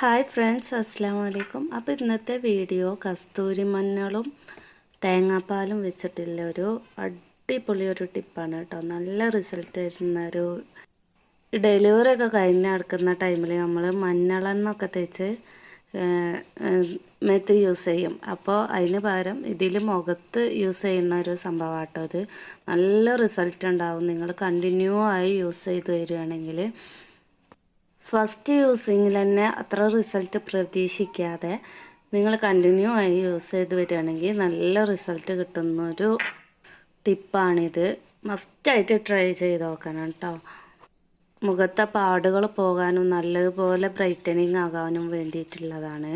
Hi friends അസ്സാം വലൈക്കും അപ്പോൾ ഇന്നത്തെ വീഡിയോ കസ്തൂരി മഞ്ഞളും തേങ്ങാപ്പാലും വെച്ചിട്ടുള്ള ഒരു അടിപൊളി ഒരു ടിപ്പാണ് കേട്ടോ. നല്ല റിസൾട്ട് വരുന്ന ഒരു ഡെലിവറി ഒക്കെ കഴിഞ്ഞ് നടക്കുന്ന ടൈമിൽ നമ്മൾ മഞ്ഞളെണ്ണൊക്കെ തേച്ച് മെത്ത് യൂസ് ചെയ്യും. അപ്പോൾ അതിന് പകരം ഇതിൽ മുഖത്ത് യൂസ് ചെയ്യുന്ന ഒരു സംഭവമാട്ടോ അത്. നല്ല റിസൾട്ട് ഉണ്ടാവും. നിങ്ങൾ കണ്ടിന്യൂ ആയി യൂസ് ചെയ്ത് വരികയാണെങ്കിൽ ഫസ്റ്റ് യൂസിങ്ങിൽ തന്നെ അത്ര റിസൾട്ട് പ്രതീക്ഷിക്കാതെ നിങ്ങൾ കണ്ടിന്യൂ ആയി യൂസ് ചെയ്ത് വരികയാണെങ്കിൽ നല്ല റിസൾട്ട് കിട്ടുന്നൊരു ടിപ്പാണിത് മസ്റ്റായിട്ട് ട്രൈ ചെയ്ത് നോക്കണം കേട്ടോ. മുഖത്തെ പാടുകൾ പോകാനും നല്ലതുപോലെ ബ്രൈറ്റനിങ് ആകാനും വേണ്ടിയിട്ടുള്ളതാണ്.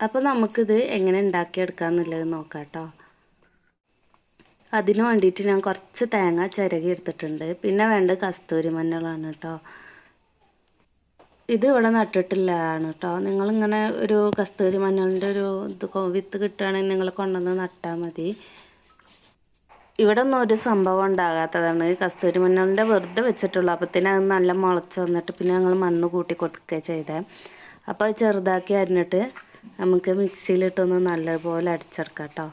അപ്പോൾ നമുക്കിത് എങ്ങനെ ഉണ്ടാക്കിയെടുക്കാമെന്നുള്ളത് നോക്കാം കേട്ടോ. അതിനു വേണ്ടിയിട്ട് ഞാൻ കുറച്ച് തേങ്ങ ചിരകി എടുത്തിട്ടുണ്ട്. പിന്നെ വേണ്ടത് കസ്തൂരി മഞ്ഞളാണ് കേട്ടോ. ഇത് ഇവിടെ നട്ടിട്ടില്ലാണ് കേട്ടോ നിങ്ങളിങ്ങനെ ഒരു കസ്തൂരി മഞ്ഞളിന്റെ ഒരു ഇത് വിത്ത് കിട്ടുകയാണെങ്കിൽ നിങ്ങൾ കൊണ്ടുവന്ന് നട്ടാൽ മതി. ഇവിടെ ഒന്നും ഒരു സംഭവം ഉണ്ടാകാത്തതാണ്. കസ്തൂരി മഞ്ഞളിന്റെ വെറുതെ വെച്ചിട്ടുള്ളൂ. അപ്പത്തിന് അത് നല്ല മുളച്ച് വന്നിട്ട് പിന്നെ ഞങ്ങൾ മണ്ണ് കൂട്ടി കൊടുക്കുക ചെയ്തേ. അപ്പോൾ ചെറുതാക്കി അരിഞ്ഞിട്ട് നമുക്ക് മിക്സിയിലിട്ടൊന്ന് നല്ലപോലെ അടിച്ചെടുക്കാം കേട്ടോ.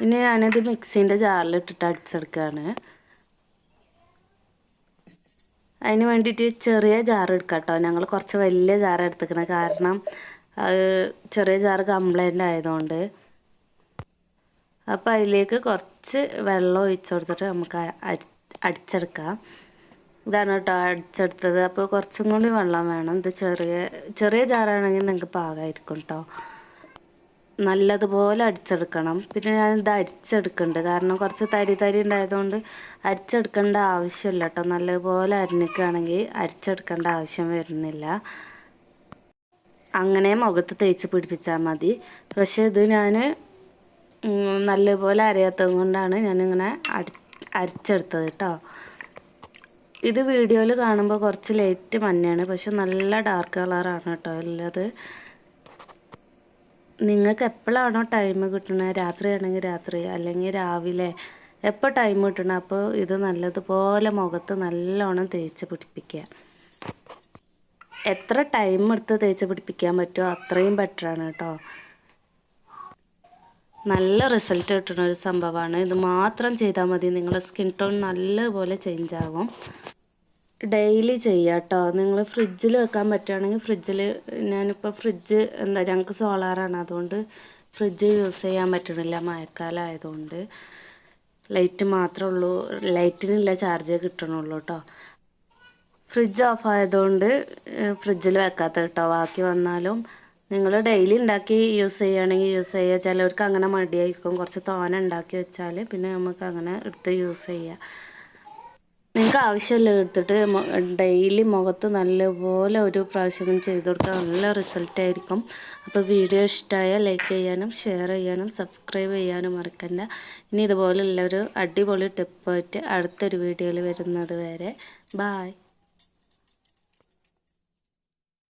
പിന്നെ ഞാനത് മിക്സീന്റെ ജാറിലിട്ടിട്ട് അടിച്ചെടുക്കുകയാണ് അതിന് വേണ്ടിയിട്ട് ചെറിയ ജാർ എടുക്കാം കേട്ടോ ഞങ്ങൾ കുറച്ച് വലിയ ജാർ എടുത്തിക്കണം കാരണം ചെറിയ ജാർ കംപ്ലൈന്റ് ആയതുകൊണ്ട്. അപ്പോൾ അതിലേക്ക് കുറച്ച് വെള്ളം ഒഴിച്ചു കൊടുത്തിട്ട് നമുക്ക് അടി അടിച്ചെടുക്കാം. ഇതാണ് കേട്ടോ അടിച്ചെടുത്തത്. അപ്പോൾ കുറച്ചും കൂടി വെള്ളം വേണം. ഇത് ചെറിയ ചെറിയ ജാറാണെങ്കിൽ നിങ്ങൾക്ക് പാകമായിരിക്കും കേട്ടോ. നല്ലതുപോലെ അടിച്ചെടുക്കണം. പിന്നെ ഞാൻ ഇത് അരിച്ചെടുക്കുന്നുണ്ട് കാരണം കുറച്ച് തരി തരി ഉണ്ടായതുകൊണ്ട് അരിച്ചെടുക്കേണ്ട ആവശ്യമില്ല കേട്ടോ നല്ലതുപോലെ അരിഞ്ഞിക്കുകയാണെങ്കിൽ അരിച്ചെടുക്കേണ്ട ആവശ്യം വരുന്നില്ല. അങ്ങനെ മുഖത്ത് തേച്ച് പിടിപ്പിച്ചാൽ മതി. പക്ഷേ ഇത് ഞാൻ നല്ലതുപോലെ അറിയാത്തത് കൊണ്ടാണ് ഞാനിങ്ങനെ അരി അരിച്ചെടുത്തത് കേട്ടോ ഇത് വീഡിയോയിൽ കാണുമ്പോൾ കുറച്ച് ലൈറ്റ് മഞ്ഞയാണ്. പക്ഷെ നല്ല ഡാർക്ക് കളറാണ് കേട്ടോ ഉള്ളത്. നിങ്ങൾക്ക് എപ്പോഴാണോ ടൈം കിട്ടുന്നത് രാത്രിയാണെങ്കിൽ രാത്രി അല്ലെങ്കിൽ രാവിലെ എപ്പോൾ ടൈം കിട്ടണം? അപ്പോൾ ഇത് നല്ലതുപോലെ മുഖത്ത് നല്ലോണം തേച്ച് പിടിപ്പിക്കുക. എത്ര ടൈം എടുത്ത് തേച്ച് പിടിപ്പിക്കാൻ പറ്റുമോ അത്രയും ബെറ്ററാണ് കേട്ടോ. നല്ല റിസൾട്ട് കിട്ടുന്ന ഒരു സംഭവമാണ്. ഇത് മാത്രം ചെയ്താൽ മതി. നിങ്ങളുടെ സ്കിൻ ടോൺ നല്ലപോലെ ചേഞ്ച് ആകും. ഡെയിലി ചെയ്യുക കേട്ടോ. നിങ്ങൾ ഫ്രിഡ്ജിൽ വെക്കാൻ പറ്റുകയാണെങ്കിൽ ഫ്രിഡ്ജിൽ ഞാനിപ്പോൾ ഫ്രിഡ്ജ് എന്താ ഞങ്ങൾക്ക് സോളാറാണ്. അതുകൊണ്ട് ഫ്രിഡ്ജ് യൂസ് ചെയ്യാൻ പറ്റണില്ല മഴക്കാലം ആയതുകൊണ്ട് ലൈറ്റ് മാത്രമേ ഉള്ളൂ. ലൈറ്റിനില്ല ചാർജ് കിട്ടണുള്ളൂ കേട്ടോ. ഫ്രിഡ്ജ് ഓഫ് ആയതുകൊണ്ട് ഫ്രിഡ്ജിൽ വെക്കാത്ത കേട്ടോ. ബാക്കി വന്നാലും നിങ്ങൾ ഡെയിലി ഉണ്ടാക്കി യൂസ് ചെയ്യുകയാണെങ്കിൽ യൂസ് ചെയ്യുക ചിലവർക്ക് അങ്ങനെ മടിയായിരിക്കും. കുറച്ച് തോന ഉണ്ടാക്കി വെച്ചാൽ പിന്നെ നമുക്ക് അങ്ങനെ എടുത്ത് യൂസ് ചെയ്യുക നിങ്ങൾക്ക് ആവശ്യമുള്ള എടുത്തിട്ട് ഡെയിലി മുഖത്ത് നല്ലപോലെ ഒരു പ്രാവശ്യം ചെയ്ത് കൊടുത്താൽ നല്ല റിസൾട്ട് ആയിരിക്കും. അപ്പോൾ വീഡിയോ ഇഷ്ടമായാൽ ലൈക്ക് ചെയ്യാനും ഷെയർ ചെയ്യാനും സബ്സ്ക്രൈബ് ചെയ്യാനും മറക്കണ്ട. ഇനി ഇതുപോലുള്ളൊരു അടിപൊളി ടിപ്പായിട്ട് അടുത്തൊരു വീഡിയോയിൽ വരുന്നത് വരെ. ബായ്